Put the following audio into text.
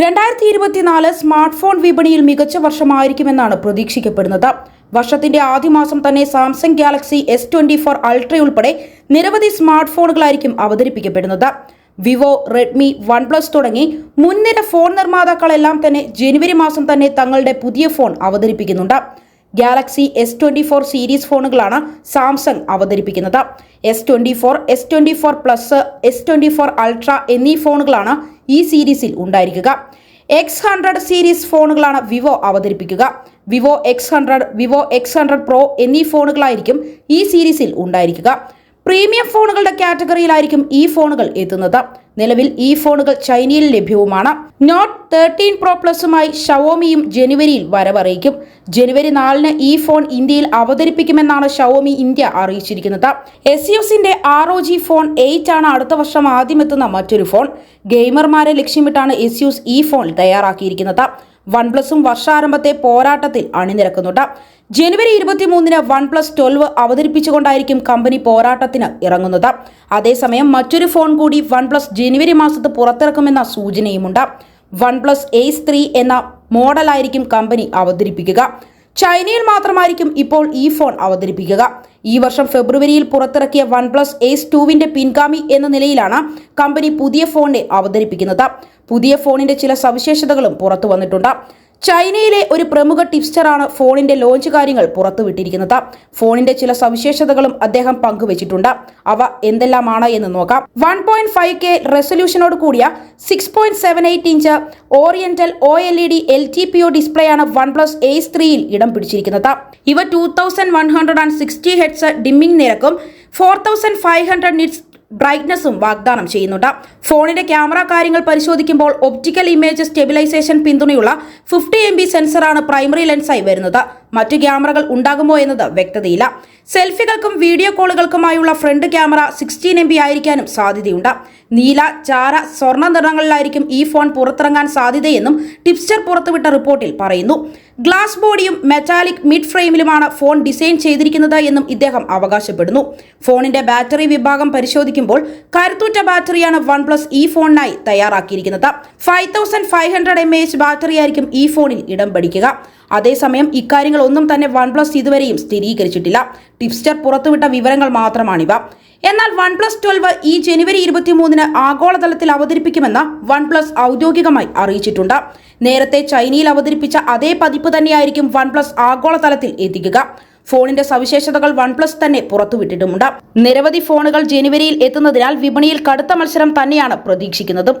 രണ്ടായിരത്തി ഇരുപത്തിനാല് smart phone വിപണിയിൽ മികച്ച വർഷമായിരിക്കുമെന്നാണ് പ്രതീക്ഷിക്കപ്പെടുന്നത്. വർഷത്തിന്റെ ആദ്യമാസം തന്നെ Samsung Galaxy S twenty four ultra ഉൾപ്പെടെ നിരവധി സ്മാർട്ട് ഫോണുകളായിരിക്കും അവതരിപ്പിക്കപ്പെടുന്നത്. വിവോ റെഡ്മി വൺ പ്ലസ് തുടങ്ങി മുൻനിര ഫോൺ നിർമ്മാതാക്കളെല്ലാം തന്നെ ജനുവരി മാസം തന്നെ തങ്ങളുടെ പുതിയ ഫോൺ അവതരിപ്പിക്കുന്നുണ്ട്. Galaxy S twenty four series ഫോണുകളാണ് സാംസങ് അവതരിപ്പിക്കുന്നത്. S twenty four S twenty four plus S twenty four Ultra എന്നീ ഫോണുകളാണ് ഈ സീരീസിൽ ഉണ്ടായിരിക്കുക. എക്സ് ഹൺഡ്രഡ് സീരീസ് ഫോണുകളാണ് വിവോ അവതരിപ്പിക്കുക. Vivo X hundred Vivo X hundred Pro എന്നീ ഫോണുകളായിരിക്കും ഈ സീരീസിൽ ഉണ്ടായിരിക്കുക. പ്രീമിയം ഫോണുകളുടെ കാറ്റഗറിയിലായിരിക്കും ഈ ഫോണുകൾ എത്തുന്നത്. നിലവിൽ ഈ ഫോണുകൾ ചൈനയിൽ ലഭ്യവുമാണ്. നോട്ട് തേർട്ടീൻ പ്രോ പ്ലസുമായി ഷവോമിയും ജനുവരിയിൽ വരവറിയിക്കും. ജനുവരി നാലിന് ഈ ഫോൺ ഇന്ത്യയിൽ അവതരിപ്പിക്കുമെന്നാണ് ഷവോമി ഇന്ത്യ അറിയിച്ചിരിക്കുന്നത്. എസ് യുസിന്റെ R O G phone eight ആണ് അടുത്ത വർഷം ആദ്യമെത്തുന്ന മറ്റൊരു ഫോൺ. ഗെയിമർമാരെ ലക്ഷ്യമിട്ടാണ് എസ് യുസ് ഈ ഫോൺ തയ്യാറാക്കിയിരിക്കുന്നത്. വൺ പ്ലസും വർഷാരംഭത്തെ പോരാട്ടത്തിൽ അണിനിരക്കുന്നുണ്ട്. ജനുവരി ഇരുപത്തിമൂന്നിന് വൺ പ്ലസ് ട്വൽവ് അവതരിപ്പിച്ചുകൊണ്ടായിരിക്കും കമ്പനി പോരാട്ടത്തിന് ഇറങ്ങുന്നത്. അതേസമയം മറ്റൊരു ഫോൺ കൂടി വൺ പ്ലസ് ജനുവരി മാസത്ത് പുറത്തിറക്കുമെന്ന സൂചനയുമുണ്ട്. വൺ പ്ലസ് എയ്സ് ത്രീ എന്ന മോഡലായിരിക്കും കമ്പനി അവതരിപ്പിക്കുക. ചൈനയിൽ മാത്രമായിരിക്കും ഇപ്പോൾ ഈ ഫോൺ അവതരിപ്പിക്കുക. ഈ വർഷം ഫെബ്രുവരിയിൽ പുറത്തിറക്കിയ വൺ പ്ലസ് എയ്സ് ടുവിന്റെ പിൻഗാമി എന്ന നിലയിലാണ് കമ്പനി പുതിയ ഫോണിനെ അവതരിപ്പിക്കുന്നത്. പുതിയ ഫോണിന്റെ ചില സവിശേഷതകളും പുറത്തു വന്നിട്ടുണ്ട് ചൈനയിലെ ഒരു പ്രമുഖ ടിപ്സ്റ്ററാണ് ഫോണിന്റെ ലോഞ്ച് കാര്യങ്ങൾ പുറത്തുവിട്ടിരിക്കുന്നത്. ഫോണിന്റെ ചില സവിശേഷതകളും അദ്ദേഹം പങ്കുവച്ചിട്ടുണ്ട്. അവ എന്തെല്ലാമാണ് എന്ന് നോക്കാം. വൺ പോയിന്റ് ഫൈവ് കെ റെസൊല്യൂഷനോട് കൂടിയ six point seven eight inch oriental O L E D L T P O display ആണ് വൺ പ്ലസ് എയ്സ് ത്രീയിൽ ഇടം പിടിച്ചിരിക്കുന്നത്. ഇവ two thousand one hundred and sixty hertz dimming നിരക്കും four thousand five hundred nits ബ്രൈറ്റ്നസും വാഗ്ദാനം ചെയ്യുന്നുണ്ട്. ഫോണിന്റെ camera കാര്യങ്ങൾ പരിശോധിക്കുമ്പോൾ ഒപ്റ്റിക്കൽ ഇമേജ് സ്റ്റെബിലൈസേഷൻ പിന്തുണയുള്ള ഫിഫ്റ്റി എം ബി സെൻസറാണ് പ്രൈമറി ലെൻസായി വരുന്നത്. മറ്റു ക്യാമറകൾ ഉണ്ടാകുമോ എന്നത് വ്യക്തതയില്ല. സെൽഫികൾക്കും വീഡിയോ കോളുകൾക്കുമായുള്ള ഫ്രണ്ട് ക്യാമറ സിക്സ്റ്റീൻ എം ആയിരിക്കാനും സാധ്യതയുണ്ട്. നീല ചാര സ്വർണ നിറങ്ങളിലായിരിക്കും ഈ ഫോൺ പുറത്തിറങ്ങാൻ സാധ്യതയെന്നും ടിപ്സ്റ്റർ പുറത്തുവിട്ട റിപ്പോർട്ടിൽ പറയുന്നു. ഗ്ലാസ് ബോഡിയും മെറ്റാലിക് മിഡ് ഫ്രെയിമിലുമാണ് ഫോൺ ഡിസൈൻ ചെയ്തിരിക്കുന്നത് എന്നും ഇദ്ദേഹം അവകാശപ്പെടുന്നു. ഫോണിന്റെ ബാറ്ററി വിഭാഗം പരിശോധിക്കുമ്പോൾ കരുത്തുറ്റ ബാറ്ററിയാണ് വൺ പ്ലസ് ഈ ഫോണിനായി തയ്യാറാക്കിയിരിക്കുന്നത്. Five thousand five hundred M A H battery ആയിരിക്കും ഈ ഫോണിൽ ഇടം പിടിക്കുക. അതേസമയം ഇക്കാര്യങ്ങൾ ഒന്നും തന്നെ വൺ പ്ലസ് ഇതുവരെയും സ്ഥിരീകരിച്ചിട്ടില്ല. ടിപ്സ്റ്റർ പുറത്തുവിട്ട വിവരങ്ങൾ മാത്രമാണിവ. എന്നാൽ വൺ പ്ലസ് ട്വൽവ് ഈ ജനുവരി ഇരുപത്തിമൂന്നിന് ആഗോളതലത്തിൽ അവതരിപ്പിക്കുമെന്ന് വൺ പ്ലസ് ഔദ്യോഗികമായി അറിയിച്ചിട്ടുണ്ട്. നേരത്തെ ചൈനയിൽ അവതരിപ്പിച്ച അതേ പതിപ്പ് തന്നെയായിരിക്കും വൺ പ്ലസ് ആഗോളതലത്തിൽ എത്തിക്കുക. ഫോണിന്റെ സവിശേഷതകൾ വൺ പ്ലസ് തന്നെ പുറത്തുവിട്ടിട്ടുമുണ്ട്. നിരവധി ഫോണുകൾ ജനുവരിയിൽ എത്തുന്നതിനാൽ വിപണിയിൽ കടുത്ത മത്സരം തന്നെയാണ് പ്രതീക്ഷിക്കുന്നത്.